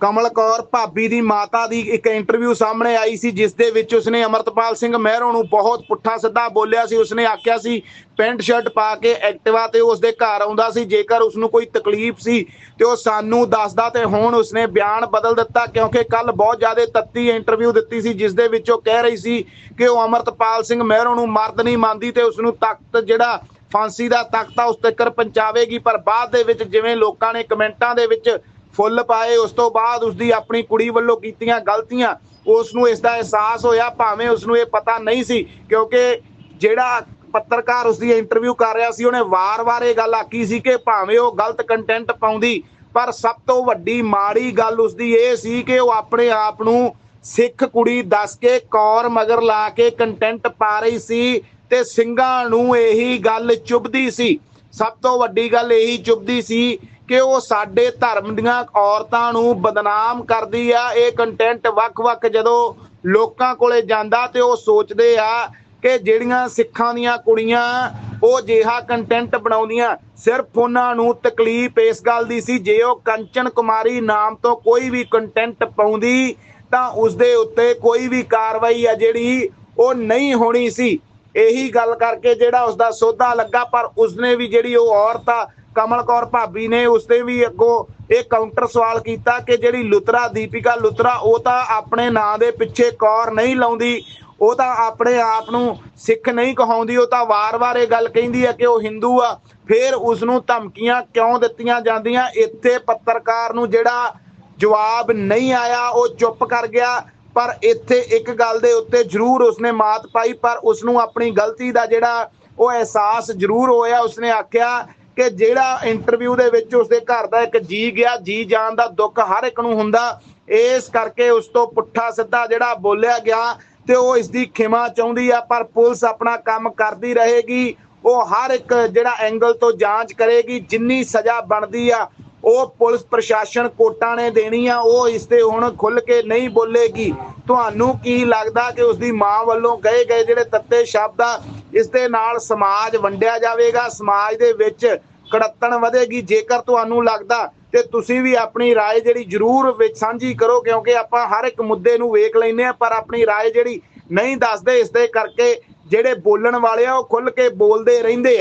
ਕਮਲ ਕੌਰ ਭਾਬੀ ਦੀ ਮਾਤਾ ਦੀ ਇੱਕ ਇੰਟਰਵਿਊ ਸਾਹਮਣੇ ਆਈ ਸੀ, ਜਿਸ ਦੇ ਵਿੱਚ ਉਸਨੇ ਅਮਰਤਪਾਲ ਸਿੰਘ ਮਹਿਰੋਂ ਨੂੰ ਬਹੁਤ ਪੁੱਠਾ ਸਿੱਧਾ ਬੋਲਿਆ ਸੀ। ਉਸਨੇ ਆਖਿਆ ਸੀ, ਪੈਂਟ ਸ਼ਰਟ ਪਾ ਕੇ ਐਕਟਿਵਾ ਤੇ ਉਸਦੇ ਘਰ ਆਉਂਦਾ ਸੀ। ਜੇਕਰ ਉਸ ਨੂੰ ਕੋਈ ਤਕਲੀਫ ਸੀ ਤੇ ਉਹ ਸਾਨੂੰ ਦੱਸਦਾ ਤੇ ਹੁਣ ਉਸਨੇ ਬਿਆਨ ਬਦਲ ਦਿੱਤਾ, ਕਿਉਂਕਿ ਕੱਲ ਬਹੁਤ ਜ਼ਿਆਦਾ ਤੱਤੀ ਇੰਟਰਵਿਊ ਦਿੱਤੀ ਸੀ, ਜਿਸ ਦੇ ਵਿੱਚ ਉਹ ਕਹਿ ਰਹੀ ਸੀ ਕਿ ਉਹ ਅਮਰਤਪਾਲ ਸਿੰਘ ਮਹਿਰੋਂ ਨੂੰ ਮਰਦ ਨਹੀਂ ਮੰਨਦੀ ਤੇ ਉਸ ਨੂੰ ਤਖਤ ਜਿਹੜਾ ਫਾਂਸੀ ਦਾ ਤਖਤ ਆ, ਉਸ ਤੱਕ ਪਹੁੰਚਾਵੇਗੀ। ਪਰ ਬਾਅਦ ਦੇ ਵਿੱਚ ਜਿਵੇਂ ਲੋਕਾਂ ਨੇ ਕਮੈਂਟਾਂ ਦੇ ਵਿੱਚ ਫੁੱਲ ਪਾਏ, ਉਸ ਤੋਂ ਬਾਅਦ ਉਸ ਦੀ ਆਪਣੀ ਕੁੜੀ ਵੱਲੋਂ ਕੀਤੀਆਂ ਗਲਤੀਆਂ ਉਸ ਨੂੰ ਇਸ ਦਾ ਅਹਿਸਾਸ ਹੋਇਆ, ਭਾਵੇਂ ਉਸ ਨੂੰ ਇਹ ਪਤਾ ਨਹੀਂ ਸੀ, ਕਿਉਂਕਿ ਜਿਹੜਾ ਪੱਤਰਕਾਰ ਉਸ ਦੀ ਇੰਟਰਵਿਊ ਕਰ ਰਿਹਾ ਸੀ, ਉਹਨੇ ਵਾਰ-ਵਾਰ ਇਹ ਗੱਲ ਆਖੀ ਸੀ ਕਿ ਭਾਵੇਂ ਉਹ ਗਲਤ ਕੰਟੈਂਟ ਪਾਉਂਦੀ, ਪਰ ਸਭ ਤੋਂ ਵੱਡੀ ਮਾੜੀ ਗੱਲ ਉਸ ਦੀ ਇਹ ਸੀ ਕਿ ਉਹ ਆਪਣੇ ਆਪ ਨੂੰ ਸਿੱਖ ਕੁੜੀ ਦੱਸ ਕੇ ਕੌਰ ਮਗਰ ਲਾ ਕੇ ਕੰਟੈਂਟ ਪਾ ਰਹੀ ਸੀ ਤੇ ਸਿੰਘਾਂ ਨੂੰ ਇਹੀ ਗੱਲ ਚੁੱਭਦੀ ਸੀ। ਸਭ ਤੋਂ ਵੱਡੀ ਗੱਲ ਇਹੀ ਚੁੱਭਦੀ ਸੀ ਕਿ ਉਹ ਸਾਡੇ ਧਰਮ ਦੀਆਂ ਔਰਤਾਂ ਨੂੰ ਬਦਨਾਮ ਕਰਦੀ ਆ। ਇਹ ਕੰਟੈਂਟ ਵੱਖ-ਵੱਖ ਜਦੋਂ ਲੋਕਾਂ ਕੋਲੇ ਜਾਂਦਾ ਤੇ ਉਹ ਸੋਚਦੇ ਆ ਕਿ ਜਿਹੜੀਆਂ ਸਿੱਖਾਂ ਦੀਆਂ ਕੁੜੀਆਂ ਉਹ ਜਿਹਾ ਕੰਟੈਂਟ ਬਣਾਉਂਦੀਆਂ। ਸਿਰਫ ਉਹਨਾਂ ਨੂੰ ਤਕਲੀਫ ਇਸ ਗੱਲ ਦੀ ਸੀ, ਜੇ ਉਹ ਕੰਚਨ ਕੁਮਾਰੀ ਨਾਮ ਤੋਂ ਕੋਈ ਵੀ ਕੰਟੈਂਟ ਪਾਉਂਦੀ, ਤਾਂ ਉਸ ਦੇ ਉੱਤੇ ਕੋਈ ਵੀ ਕਾਰਵਾਈ ਆ ਜਿਹੜੀ ਉਹ ਨਹੀਂ ਹੋਣੀ ਸੀ। ਇਹੀ ਗੱਲ ਕਰਕੇ ਜਿਹੜਾ ਉਸ ਦਾ ਸੋਧਾ ਲੱਗਾ, ਪਰ ਉਸਨੇ ਵੀ ਜਿਹੜੀ ਉਹ ਔਰਤ ਆ ਕਮਲ ਕੌਰ ਭਾਬੀ ਨੇ ਉਸਦੇ ਵੀ ਅੱਗੋਂ ਇਹ ਕਾਊਂਟਰ ਸਵਾਲ ਕੀਤਾ ਕਿ ਜਿਹੜੀ ਲੁਤਰਾ, ਦੀਪਿਕਾ ਲੁਤਰਾ, ਉਹ ਤਾਂ ਆਪਣੇ ਨਾਂ ਦੇ ਪਿੱਛੇ ਕੌਰ ਨਹੀਂ ਲਾਉਂਦੀ, ਉਹ ਤਾਂ ਆਪਣੇ ਆਪ ਨੂੰ ਸਿੱਖ ਨਹੀਂ ਕਹਾਉਂਦੀ, ਉਹ ਤਾਂ ਵਾਰ-ਵਾਰ ਇਹ ਗੱਲ ਕਹਿੰਦੀ ਹੈ ਕਿ ਉਹ ਹਿੰਦੂ ਆ। ਫਿਰ ਉਸ ਨੂੰ ਧਮਕੀਆਂ ਕਿਉਂ ਦਿੱਤੀਆਂ ਜਾਂਦੀਆਂ? ਇੱਥੇ ਪੱਤਰਕਾਰ ਨੂੰ ਜਿਹੜਾ ਜਵਾਬ ਨਹੀਂ ਆਇਆ, ਉਹ ਚੁੱਪ ਕਰ ਗਿਆ। ਪਰ ਇੱਥੇ ਇੱਕ ਗੱਲ ਦੇ ਉੱਤੇ ਜ਼ਰੂਰ ਉਸਨੇ ਮਾਤ ਪਾਈ, ਪਰ ਉਸ ਨੂੰ ਆਪਣੀ ਗਲਤੀ ਦਾ ਜਿਹੜਾ ਉਹ ਅਹਿਸਾਸ ਜ਼ਰੂਰ ਹੋਇਆ। ਉਸਨੇ ਆਖਿਆ ਕਿ ਜਿਹੜਾ ਇੰਟਰਵਿਊ ਦੇ ਵਿੱਚ ਉਸਦੇ ਘਰ ਦਾ ਇੱਕ ਜੀ ਗਿਆ, ਜੀ ਜਾਣ ਦਾ ਦੁੱਖ ਹਰ ਇੱਕ ਨੂੰ ਹੁੰਦਾ। ਇਸ ਕਰਕੇ ਉਸ ਤੋਂ ਪੁੱਠਾ ਸਿੱਧਾ ਜਿਹੜਾ ਬੋਲਿਆ ਗਿਆ ਤੇ ਉਹ ਇਸ ਦੀ ਖਿਮਾ ਚਾਹੁੰਦੀ ਆ, ਪਰ ਪੁਲਿਸ ਆਪਣਾ ਕੰਮ ਕਰਦੀ ਰਹੇਗੀ। ਉਹ ਹਰ ਇੱਕ ਜਿਹੜਾ ਐਂਗਲ ਤੋਂ ਜਾਂਚ ਕਰੇਗੀ, ਜਿੰਨੀ ਸਜ਼ਾ ਬਣਦੀ ਆ, ਉਹ ਪੁਲਿਸ ਪ੍ਰਸ਼ਾਸਨ ਕੋਟਾਂ ਨੇ ਦੇਣੀ ਆ, ਉਹ ਇਸ ਤੇ ਹੁਣ ਖੁੱਲ ਕੇ ਨਹੀਂ ਬੋਲੇਗੀ। ਤੁਹਾਨੂੰ ਕੀ ਲੱਗਦਾ ਕਿ ਉਸ ਦੀ ਮਾਂ ਵੱਲੋਂ ਕਹੇ ਗਏ ਜਿਹੜੇ ਤੱਤੇ ਸ਼ਬਦ ਆ ਇਸ ਦੇ ਨਾਲ ਸਮਾਜ ਵੰਡਿਆ ਜਾਵੇਗਾ ਸਮਾਜ ਦੇ ਵਿੱਚ ਕੜੱਤਣ ਵਧੇਗੀ ਜੇਕਰ ਤੁਹਾਨੂੰ ਲੱਗਦਾ ਤੇ ਤੁਸੀਂ ਵੀ ਆਪਣੀ رائے ਜਿਹੜੀ ਜ਼ਰੂਰ ਵਿੱਚ ਸਾਂਝੀ ਕਰੋ ਕਿਉਂਕਿ ਆਪਾਂ ਹਰ ਇੱਕ ਮੁੱਦੇ ਨੂੰ ਵੇਖ ਲੈਨੇ ਆ ਪਰ ਆਪਣੀ رائے ਜਿਹੜੀ ਨਹੀਂ ਦੱਸਦੇ ਇਸ ਦੇ ਕਰਕੇ ਜਿਹੜੇ ਬੋਲਣ ਵਾਲੇ ਆ ਉਹ ਖੁੱਲ ਕੇ ਬੋਲਦੇ ਰਹਿੰਦੇ ਆ